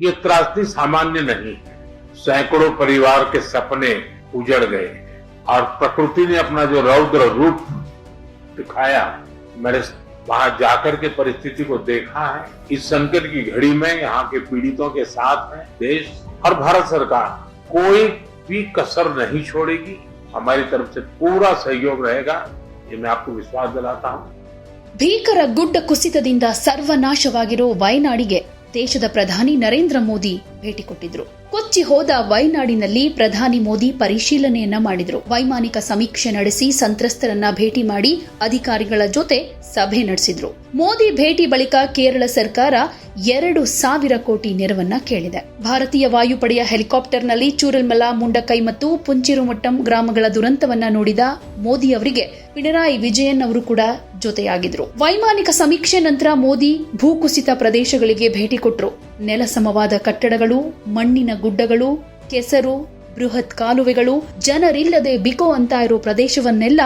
ये त्रासदी सामान्य नहीं है सैकड़ों परिवार के सपने उजड़ गए और प्रकृति ने अपना जो रौद्र रूप दिखाया मैंने वहां जाकर के परिस्थिति को देखा है इस संकट की घड़ी में यहाँ के पीड़ितों के साथ है देश और भारत सरकार कोई भी कसर नहीं छोड़ेगी हमारी तरफ से पूरा सहयोग रहेगा ये मैं आपको विश्वास दिलाता हूँ ಭೀಕರ ಗುಡ್ಡ ಕುಸಿತದಿಂದ ಸರ್ವನಾಶವಾಗಿರೋ ವಯನಾಡಿಗೆ ದೇಶದ ಪ್ರಧಾನಿ ನರೇಂದ್ರ ಮೋದಿ ಭೇಟಿ ಕೊಟ್ಟಿದ್ರು. ಕೊಚ್ಚಿ ಹೋದ ವೈನಾಡಿನಲ್ಲಿ ಪ್ರಧಾನಿ ಮೋದಿ ಪರಿಶೀಲನೆಯನ್ನ ಮಾಡಿದ್ರು. ವೈಮಾನಿಕ ಸಮೀಕ್ಷೆ ನಡೆಸಿ ಸಂತ್ರಸ್ತರನ್ನ ಭೇಟಿ ಮಾಡಿ ಅಧಿಕಾರಿಗಳ ಜೊತೆ ಸಭೆ ನಡೆಸಿದ್ರು. ಮೋದಿ ಭೇಟಿ ಬಳಿಕ ಕೇರಳ ಸರ್ಕಾರ ಎರಡು ಸಾವಿರ ಕೋಟಿ ನೆರವನ್ನ ಕೇಳಿದೆ. ಭಾರತೀಯ ವಾಯುಪಡೆಯ ಹೆಲಿಕಾಪ್ಟರ್ನಲ್ಲಿ ಚೂರಲ್ಮಲ, ಮುಂಡಕೈ ಮತ್ತು ಪುಂಚಿರುಮಟ್ಟಂ ಗ್ರಾಮಗಳ ದುರಂತವನ್ನ ನೋಡಿದ ಮೋದಿ ಅವರಿಗೆ ಪಿಣರಾಯಿ ವಿಜಯನ್ ಅವರು ಕೂಡ ಜೊತೆಯಾಗಿದ್ರು. ವೈಮಾನಿಕ ಸಮೀಕ್ಷೆ ನಂತರ ಮೋದಿ ಭೂಕುಸಿತ ಪ್ರದೇಶಗಳಿಗೆ ಭೇಟಿ ಕೊಟ್ರು. ನೆಲಸಮವಾದ ಕಟ್ಟಡಗಳು, ಮಣ್ಣಿನ ಗುಡ್ಡಗಳು, ಕೆಸರು, ಬೃಹತ್ ಕಾಲುವೆಗಳು, ಜನರಿಲ್ಲದೆ ಬಿಕೋ ಅಂತ ಇರೋ ಪ್ರದೇಶವನ್ನೆಲ್ಲ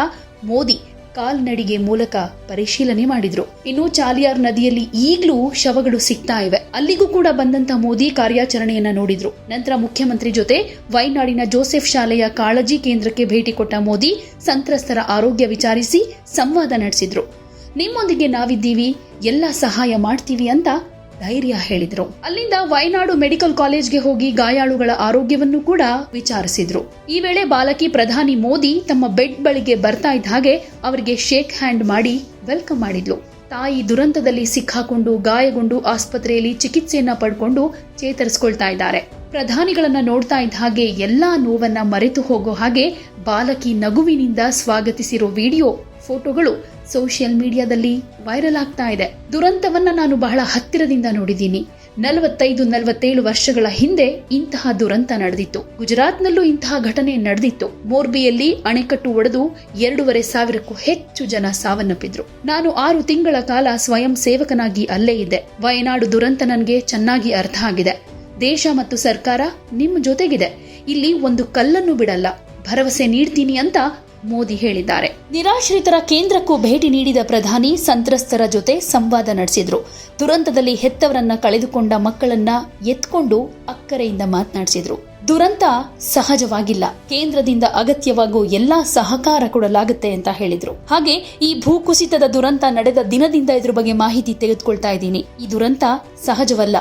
ಮೋದಿ ಕಾಲ್ನಡಿಗೆ ಮೂಲಕ ಪರಿಶೀಲನೆ ಮಾಡಿದ್ರು. ಇನ್ನು ಚಾಲಿಯಾರ್ ನದಿಯಲ್ಲಿ ಈಗಲೂ ಶವಗಳು ಸಿಗ್ತಾ ಇವೆ. ಅಲ್ಲಿಗೂ ಕೂಡ ಬಂದಂತ ಮೋದಿ ಕಾರ್ಯಾಚರಣೆಯನ್ನ ನೋಡಿದ್ರು. ನಂತರ ಮುಖ್ಯಮಂತ್ರಿ ಜೊತೆ ವೈನಾಡಿನ ಜೋಸೆಫ್ ಶಾಲೆಯ ಕಾಳಜಿ ಕೇಂದ್ರಕ್ಕೆ ಭೇಟಿ ಕೊಟ್ಟ ಮೋದಿ ಸಂತ್ರಸ್ತರ ಆರೋಗ್ಯ ವಿಚಾರಿಸಿ ಸಂವಾದ ನಡೆಸಿದ್ರು. ನಿಮ್ಮೊಂದಿಗೆ ನಾವಿದ್ದೀವಿ, ಎಲ್ಲ ಸಹಾಯ ಮಾಡ್ತೀವಿ ಅಂತ ಧೈರ್ಯ ಹೇಳಿದ್ರು. ಅಲ್ಲಿಂದ ವಯನಾಡು ಮೆಡಿಕಲ್ ಕಾಲೇಜ್ಗೆ ಹೋಗಿ ಗಾಯಾಳುಗಳ ಆರೋಗ್ಯವನ್ನು ಕೂಡ ವಿಚಾರಿಸಿದ್ರು. ಈ ವೇಳೆ ಬಾಲಕಿ ಪ್ರಧಾನಿ ಮೋದಿ ತಮ್ಮ ಬೆಡ್ ಬಳಿಗೆ ಬರ್ತಾ ಇದ್ದ ಹಾಗೆ ಅವರಿಗೆ ಶೇಕ್ ಹ್ಯಾಂಡ್ ಮಾಡಿ ವೆಲ್ಕಮ್ ಮಾಡಿದ್ಲು. ತಾಯಿ ದುರಂತದಲ್ಲಿ ಸಿಕ್ಕಾಕೊಂಡು ಗಾಯಗೊಂಡು ಆಸ್ಪತ್ರೆಯಲ್ಲಿ ಚಿಕಿತ್ಸೆಯನ್ನ ಪಡ್ಕೊಂಡು ಚೇತರಿಸ್ಕೊಳ್ತಾ ಇದ್ದಾರೆ. ಪ್ರಧಾನಿಗಳನ್ನ ನೋಡ್ತಾ ಇದ್ದ ಹಾಗೆ ಎಲ್ಲಾ ನೋವನ್ನ ಮರೆತು ಹೋಗೋ ಹಾಗೆ ಬಾಲಕಿ ನಗುವಿನಿಂದ ಸ್ವಾಗತಿಸಿರೋ ವಿಡಿಯೋ, ಫೋಟೋಗಳು ಸೋಷಿಯಲ್ ಮೀಡಿಯಾದಲ್ಲಿ ವೈರಲ್ ಆಗ್ತಾ ಇದೆ. ದುರಂತವನ್ನ ನಾನು ಬಹಳ ಹತ್ತಿರದಿಂದ ನೋಡಿದ್ದೀನಿ. ನಲವತ್ತೈದು, ನಲವತ್ತೇಳು ವರ್ಷಗಳ ಹಿಂದೆ ಇಂತಹ ದುರಂತ ನಡೆದಿತ್ತು. ಗುಜರಾತ್ನಲ್ಲೂ ಇಂತಹ ಘಟನೆ ನಡೆದಿತ್ತು. ಮೋರ್ಬಿಯಲ್ಲಿ ಅಣೆಕಟ್ಟು ಒಡೆದು ಎರಡೂವರೆ ಸಾವಿರಕ್ಕೂ ಹೆಚ್ಚು ಜನ ಸಾವನ್ನಪ್ಪಿದ್ರು. ನಾನು ಆರು ತಿಂಗಳ ಕಾಲ ಸ್ವಯಂ ಸೇವಕನಾಗಿ ಅಲ್ಲೇ ಇದ್ದೆ. ವಯನಾಡು ದುರಂತ ನನಗೆ ಚೆನ್ನಾಗಿ ಅರ್ಥ ಆಗಿದೆ. ದೇಶ ಮತ್ತು ಸರ್ಕಾರ ನಿಮ್ಮ ಜೊತೆಗಿದೆ. ಇಲ್ಲಿ ಒಂದು ಕಲ್ಲನ್ನು ಬಿಡಲ್ಲ. ಭರವಸೆ ನೀಡ್ತೀನಿ ಅಂತ ಮೋದಿ ಹೇಳಿದ್ದಾರೆ. ನಿರಾಶ್ರಿತರ ಕೇಂದ್ರಕ್ಕೂ ಭೇಟಿ ನೀಡಿದ ಪ್ರಧಾನಿ ಸಂತ್ರಸ್ತರ ಜೊತೆ ಸಂವಾದ ನಡೆಸಿದ್ರು. ದುರಂತದಲ್ಲಿ ಹೆತ್ತವರನ್ನ ಕಳೆದುಕೊಂಡ ಮಕ್ಕಳನ್ನ ಎತ್ಕೊಂಡು ಅಕ್ಕರೆಯಿಂದ ಮಾತನಾಡಿಸಿದ್ರು. ದುರಂತ ಸಹಜವಾಗಿಲ್ಲ. ಕೇಂದ್ರದಿಂದ ಅಗತ್ಯವಾಗುವ ಎಲ್ಲಾ ಸಹಕಾರ ಕೊಡಲಾಗುತ್ತೆ ಅಂತ ಹೇಳಿದ್ರು. ಹಾಗೆ ಈ ಭೂಕುಸಿತದ ದುರಂತ ನಡೆದ ದಿನದಿಂದ ಇದ್ರ ಬಗ್ಗೆ ಮಾಹಿತಿ ತೆಗೆದುಕೊಳ್ತಾ ಇದ್ದೀನಿ. ಈ ದುರಂತ ಸಹಜವಲ್ಲ.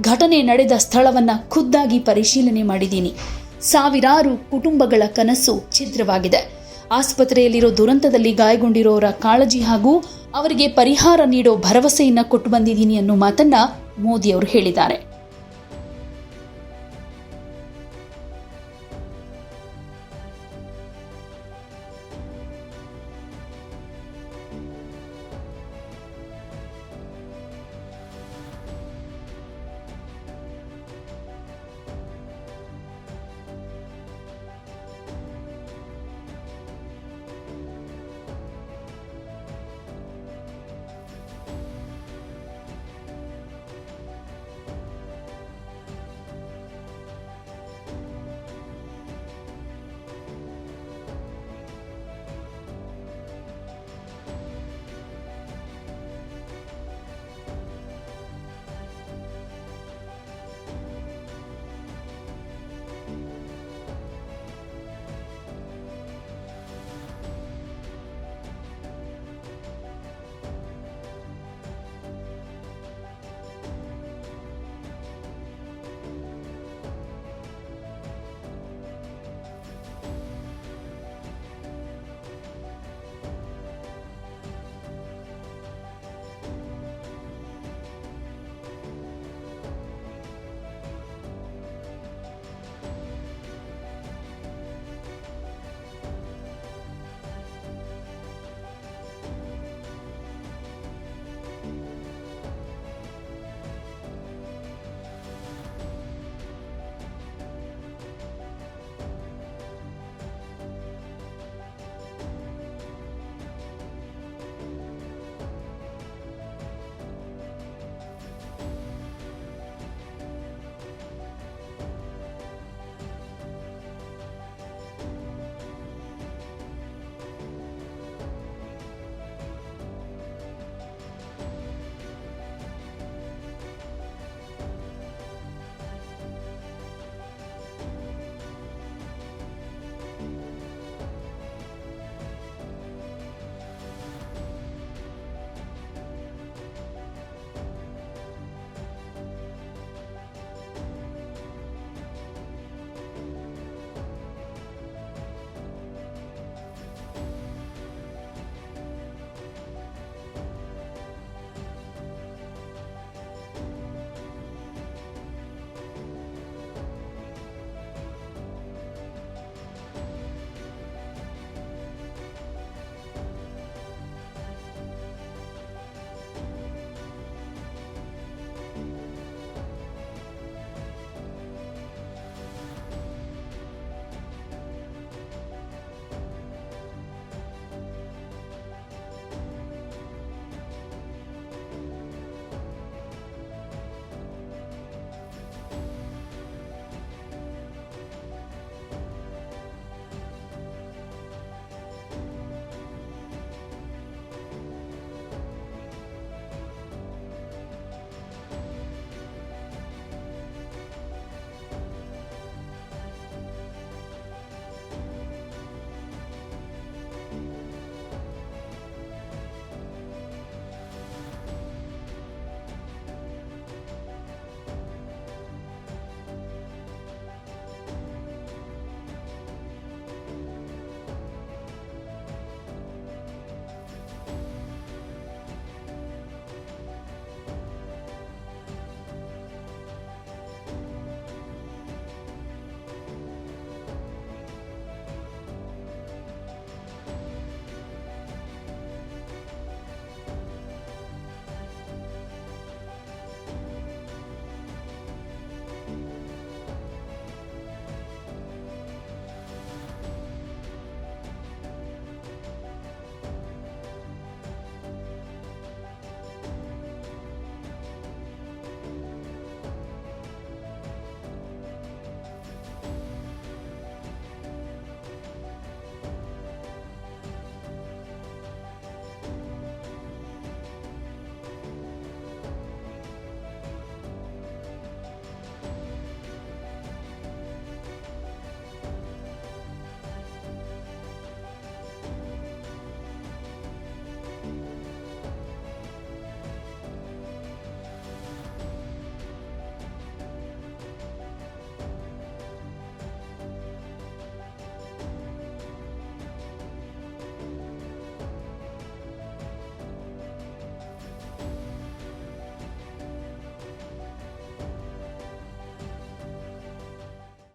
ಘಟನೆ ನಡೆದ ಸ್ಥಳವನ್ನ ಖುದ್ದಾಗಿ ಪರಿಶೀಲನೆ ಮಾಡಿದ್ದೀನಿ. ಸಾವಿರಾರು ಕುಟುಂಬಗಳ ಕನಸು ಛಿದ್ರವಾಗಿದೆ. ಆಸ್ಪತ್ರೆಯಲ್ಲಿರೋ ದುರಂತದಲ್ಲಿ ಗಾಯಗೊಂಡಿರೋರ ಕಾಳಜಿ ಹಾಗೂ ಅವರಿಗೆ ಪರಿಹಾರ ನೀಡೋ ಭರವಸೆಯನ್ನ ಕೊಟ್ಟು ಬಂದಿದ್ದೀನಿ ಅನ್ನೋ ಮಾತನ್ನ ಮೋದಿ ಅವರು ಹೇಳಿದ್ದಾರೆ.